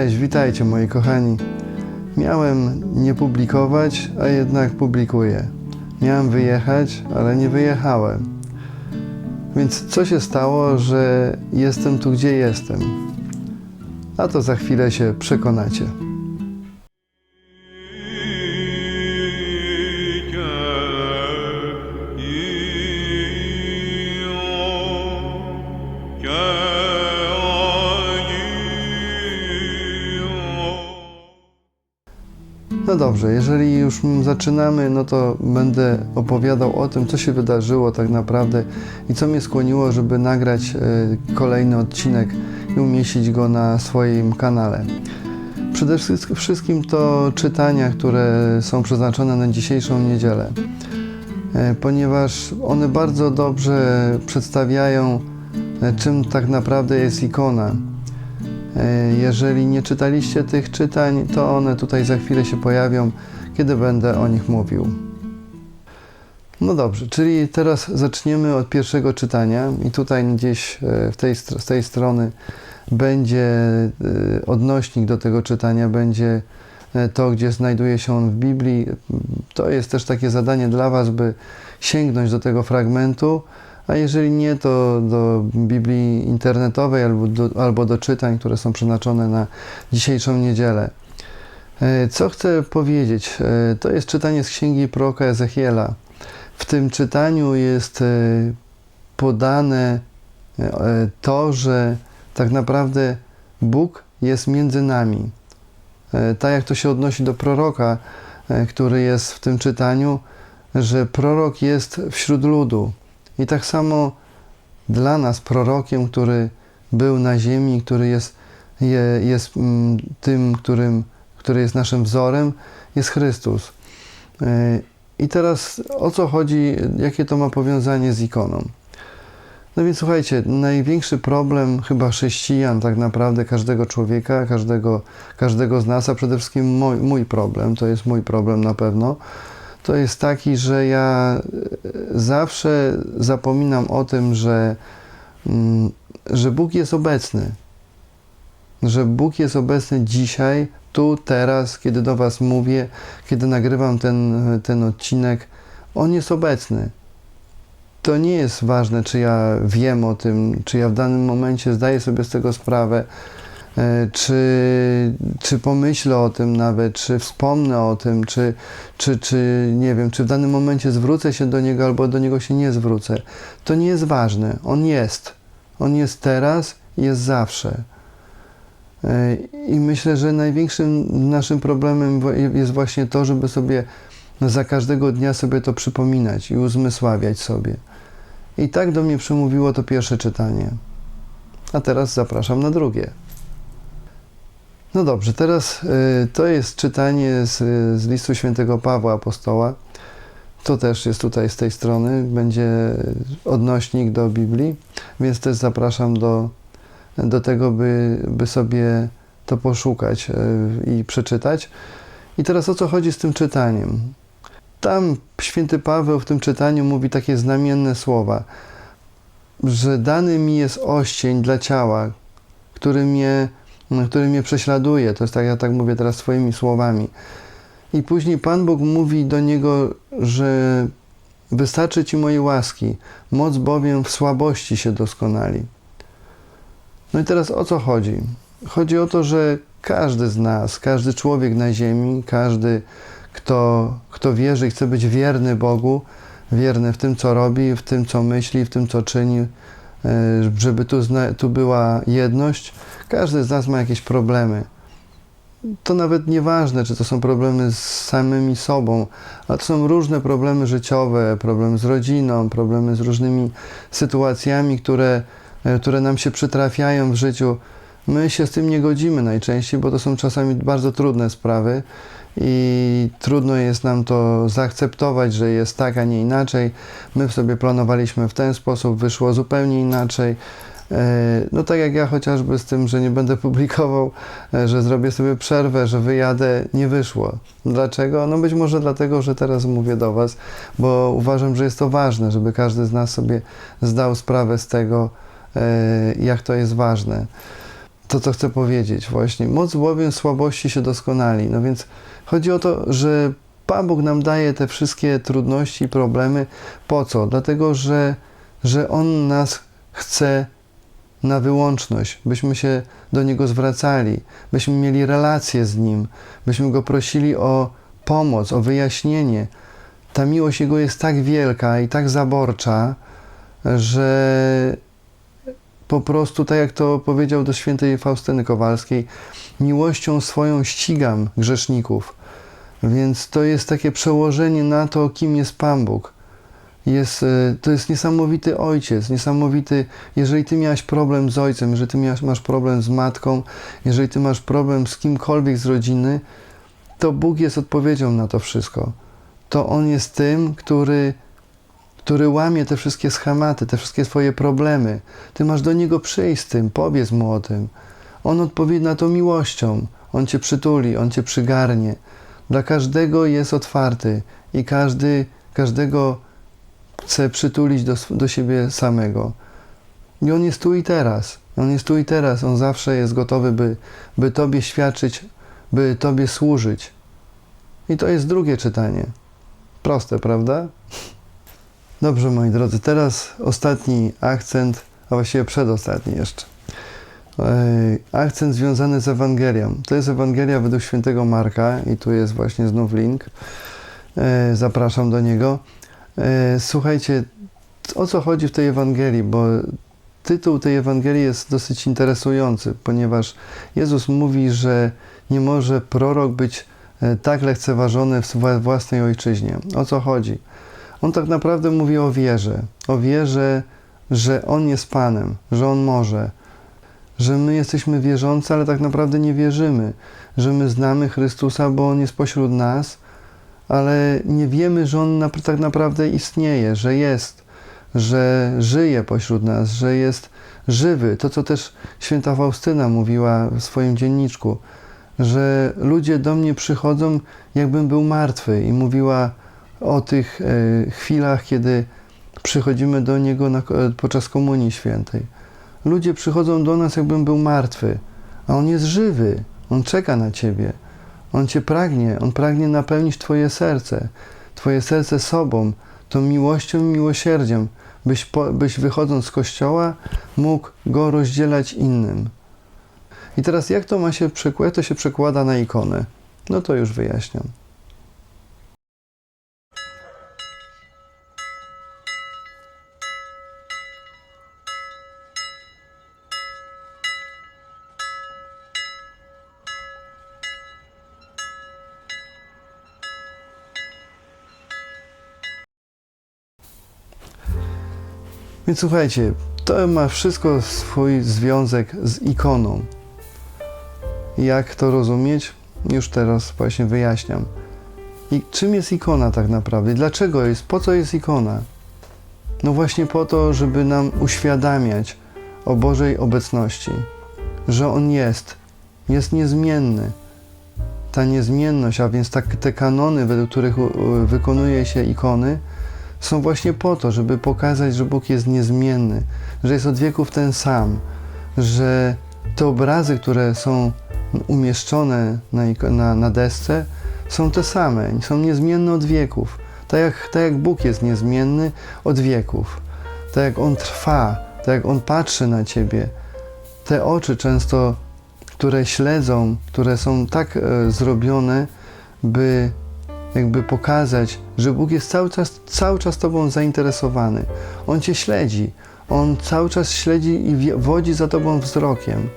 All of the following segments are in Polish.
Cześć, witajcie moi kochani. Miałem nie publikować, a jednak publikuję. Miałem wyjechać, ale nie wyjechałem. Więc co się stało, że jestem tu, gdzie jestem? A to za chwilę się przekonacie. No dobrze, jeżeli już zaczynamy, no to będę opowiadał o tym, co się wydarzyło tak naprawdę i co mnie skłoniło, żeby nagrać e, kolejny odcinek i umieścić go na swoim kanale. Przede wszyst- wszystkim to czytania, które są przeznaczone na dzisiejszą niedzielę, e, ponieważ one bardzo dobrze przedstawiają, e, czym tak naprawdę jest ikona. E, Jeżeli nie czytaliście tych czytań, to one tutaj za chwilę się pojawią, kiedy będę o nich mówił. No dobrze, czyli teraz zaczniemy od pierwszego czytania i tutaj gdzieś e, w tej, z tej strony będzie e, odnośnik do tego czytania, będzie to, gdzie znajduje się on w Biblii. To jest też takie zadanie dla Was, by sięgnąć do tego fragmentu, a jeżeli nie, to do Biblii internetowej albo do, albo do czytań, które są przeznaczone na dzisiejszą niedzielę. E, Co chcę powiedzieć? E, To jest czytanie z księgi proroka Ezechiela. W tym czytaniu jest e, podane to, że tak naprawdę Bóg jest między nami. Tak jak to się odnosi do proroka, który jest w tym czytaniu, że prorok jest wśród ludu. I tak samo dla nas prorokiem, który był na ziemi, który jest, je, jest mm, tym, którym, który jest naszym wzorem, jest Chrystus. Yy, I teraz o co chodzi, jakie to ma powiązanie z ikoną? No więc słuchajcie, największy problem chyba chrześcijan, tak naprawdę każdego człowieka, każdego, każdego z nas, a przede wszystkim mój, mój problem, to jest mój problem na pewno, to jest taki, że ja e, zawsze zapominam o tym, że, mm, że Bóg jest obecny. Że Bóg jest obecny dzisiaj, tu, teraz, kiedy do Was mówię, kiedy nagrywam ten, ten odcinek. On jest obecny. To nie jest ważne, czy ja wiem o tym, czy ja w danym momencie zdaję sobie z tego sprawę, czy, czy pomyślę o tym nawet, czy wspomnę o tym, czy, czy, czy nie wiem, czy w danym momencie zwrócę się do niego albo do niego się nie zwrócę. To nie jest ważne. On jest. On jest teraz i jest zawsze. E, I myślę, że największym naszym problemem jest właśnie to, żeby sobie za każdego dnia sobie to przypominać i uzmysławiać sobie. I tak do mnie przemówiło to pierwsze czytanie. A teraz zapraszam na drugie. No dobrze, teraz y, to jest czytanie z, z listu świętego Pawła Apostoła. To też jest tutaj z tej strony, będzie odnośnik do Biblii, więc też zapraszam do, do tego, by, by sobie to poszukać y, i przeczytać. I teraz o co chodzi z tym czytaniem? Tam święty Paweł w tym czytaniu mówi takie znamienne słowa, że dany mi jest oścień dla ciała, który mnie, który mnie prześladuje. To jest tak, ja tak mówię teraz swoimi słowami. I później Pan Bóg mówi do niego, że wystarczy ci mojej łaski, moc bowiem w słabości się doskonali. No i teraz o co chodzi? Chodzi o to, że każdy z nas, każdy człowiek na ziemi, każdy, kto, kto wierzy i chce być wierny Bogu, wierny w tym, co robi, w tym, co myśli, w tym, co czyni, żeby tu, tu była jedność. Każdy z nas ma jakieś problemy. To nawet nieważne, czy to są problemy z samymi sobą, ale to są różne problemy życiowe, problemy z rodziną, problemy z różnymi sytuacjami, które, e, które nam się przytrafiają w życiu. My się z tym nie godzimy najczęściej, bo to są czasami bardzo trudne sprawy i trudno jest nam to zaakceptować, że jest tak, a nie inaczej. My sobie planowaliśmy w ten sposób, wyszło zupełnie inaczej. E, No tak jak ja chociażby z tym, że nie będę publikował, e, że zrobię sobie przerwę, że wyjadę, nie wyszło. Dlaczego? No być może dlatego, że teraz mówię do Was, bo uważam, że jest to ważne, żeby każdy z nas sobie zdał sprawę z tego, e, jak to jest ważne. To, co chcę powiedzieć właśnie. Moc bowiem słabości się doskonali. No więc chodzi o to, że Pan Bóg nam daje te wszystkie trudności i problemy. Po co? Dlatego, że, że On nas chce na wyłączność, byśmy się do Niego zwracali, byśmy mieli relacje z Nim, byśmy Go prosili o pomoc, o wyjaśnienie. Ta miłość Jego jest tak wielka i tak zaborcza, że po prostu, tak jak to powiedział do świętej Faustyny Kowalskiej, miłością swoją ścigam grzeszników. Więc to jest takie przełożenie na to, kim jest Pan Bóg. Jest, e, to jest niesamowity ojciec, niesamowity. Jeżeli ty miałeś problem z ojcem, jeżeli ty miałeś, masz problem z matką, jeżeli ty masz problem z kimkolwiek z rodziny, to Bóg jest odpowiedzią na to wszystko. To On jest tym, który, który łamie te wszystkie schematy, te wszystkie swoje problemy. Ty masz do Niego przyjść z tym, powiedz Mu o tym. On odpowie na to miłością. On Cię przytuli, On Cię przygarnie. Dla każdego jest otwarty i każdy, każdego chce przytulić do, do siebie samego. I On jest tu i teraz. On jest tu i teraz. On zawsze jest gotowy, by, by Tobie świadczyć, by Tobie służyć. I to jest drugie czytanie. Proste, prawda? Dobrze, moi drodzy, teraz ostatni akcent, a właściwie przedostatni jeszcze. Akcent związany z Ewangelią. To jest Ewangelia według świętego Marka i tu jest właśnie znów link. E, Zapraszam do niego. E, Słuchajcie, o co chodzi w tej Ewangelii, bo tytuł tej Ewangelii jest dosyć interesujący, ponieważ Jezus mówi, że nie może prorok być e, tak lekceważony w własnej ojczyźnie. O co chodzi? On tak naprawdę mówi o wierze. O wierze, że On jest Panem, że On może, że my jesteśmy wierzący, ale tak naprawdę nie wierzymy, że my znamy Chrystusa, bo On jest pośród nas, ale nie wiemy, że On tak naprawdę istnieje, że jest, że żyje pośród nas, że jest żywy. To, co też święta Faustyna mówiła w swoim dzienniczku, że ludzie do mnie przychodzą, jakbym był martwy i mówiła o tych e, chwilach, kiedy przychodzimy do Niego na, podczas Komunii Świętej. Ludzie przychodzą do nas, jakbym był martwy, a On jest żywy. On czeka na Ciebie. On Cię pragnie. On pragnie napełnić Twoje serce. Twoje serce sobą, tą miłością miłosierdziem, byś, po, byś wychodząc z Kościoła mógł Go rozdzielać innym. I teraz jak to ma się przekładać? To się przekłada na ikonę? No to już wyjaśniam. Więc słuchajcie, to ma wszystko swój związek z ikoną. Jak to rozumieć? Już teraz właśnie wyjaśniam. I czym jest ikona tak naprawdę? Dlaczego jest? Po co jest ikona? No właśnie po to, żeby nam uświadamiać o Bożej obecności, że On jest, jest niezmienny. Ta niezmienność, a więc tak, te kanony, według których wykonuje się ikony, są właśnie po to, żeby pokazać, że Bóg jest niezmienny, że jest od wieków ten sam, że te obrazy, które są umieszczone na, na, na desce, są te same, są niezmienne od wieków. Tak jak, tak jak Bóg jest niezmienny od wieków. Tak jak On trwa, tak jak On patrzy na Ciebie. Te oczy często, które śledzą, które są tak e, zrobione, by jakby pokazać, że Bóg jest cały czas, cały czas Tobą zainteresowany. On Cię śledzi. On cały czas śledzi i wodzi za Tobą wzrokiem.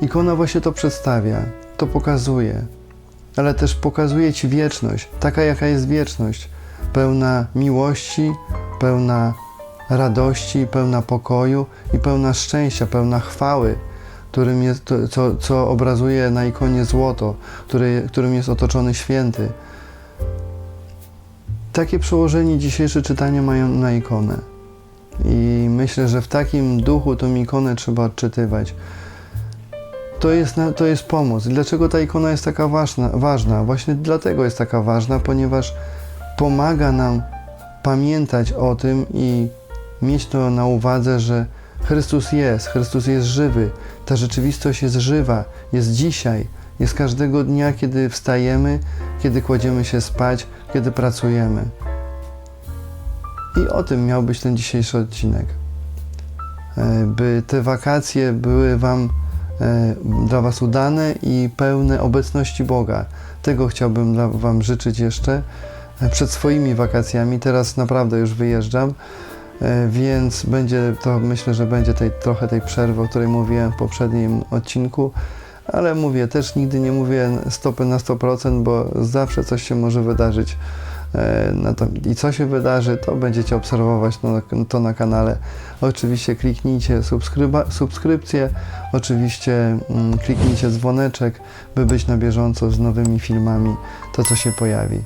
Ikona właśnie to przedstawia, to pokazuje, ale też pokazuje Ci wieczność, taka jaka jest wieczność, pełna miłości, pełna radości, pełna pokoju i pełna szczęścia, pełna chwały, którym jest, co, co obrazuje na ikonie złoto, który, którym jest otoczony święty. Takie przełożenie dzisiejsze czytania mają na ikonę. I myślę, że w takim duchu tą ikonę trzeba odczytywać. To jest, to jest pomoc. Dlaczego ta ikona jest taka ważna, ważna? Właśnie dlatego jest taka ważna, ponieważ pomaga nam pamiętać o tym i mieć to na uwadze, że Chrystus jest, Chrystus jest żywy. Ta rzeczywistość jest żywa, jest dzisiaj, jest każdego dnia, kiedy wstajemy, kiedy kładziemy się spać, kiedy pracujemy. I o tym miał być ten dzisiejszy odcinek. E, By te wakacje były Wam e, dla Was udane i pełne obecności Boga. Tego chciałbym dla Wam życzyć jeszcze e, przed swoimi wakacjami. Teraz naprawdę już wyjeżdżam, więc będzie to, myślę, że będzie tej, trochę tej przerwy, o której mówiłem w poprzednim odcinku. Ale mówię, też nigdy nie mówię stopy na 100%, bo zawsze coś się może wydarzyć. E, to, I co się wydarzy, to będziecie obserwować to na, to na kanale. Oczywiście kliknijcie subskryba, subskrypcję, oczywiście mm, kliknijcie dzwoneczek, by być na bieżąco z nowymi filmami, to co się pojawi.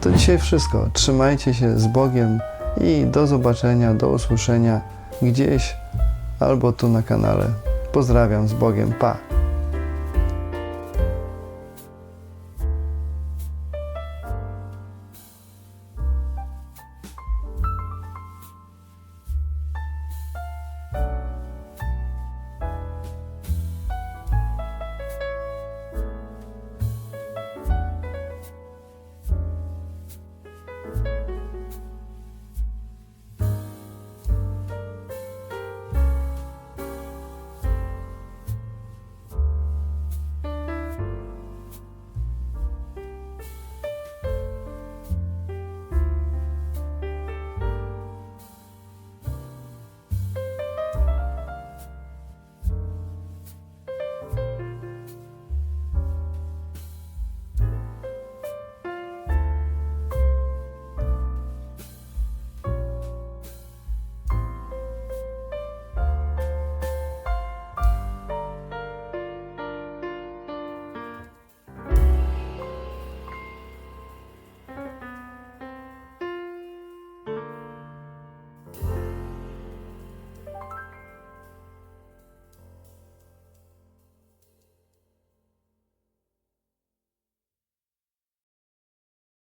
To dzisiaj wszystko. Trzymajcie się z Bogiem i do zobaczenia, do usłyszenia gdzieś albo tu na kanale. Pozdrawiam z Bogiem. Pa!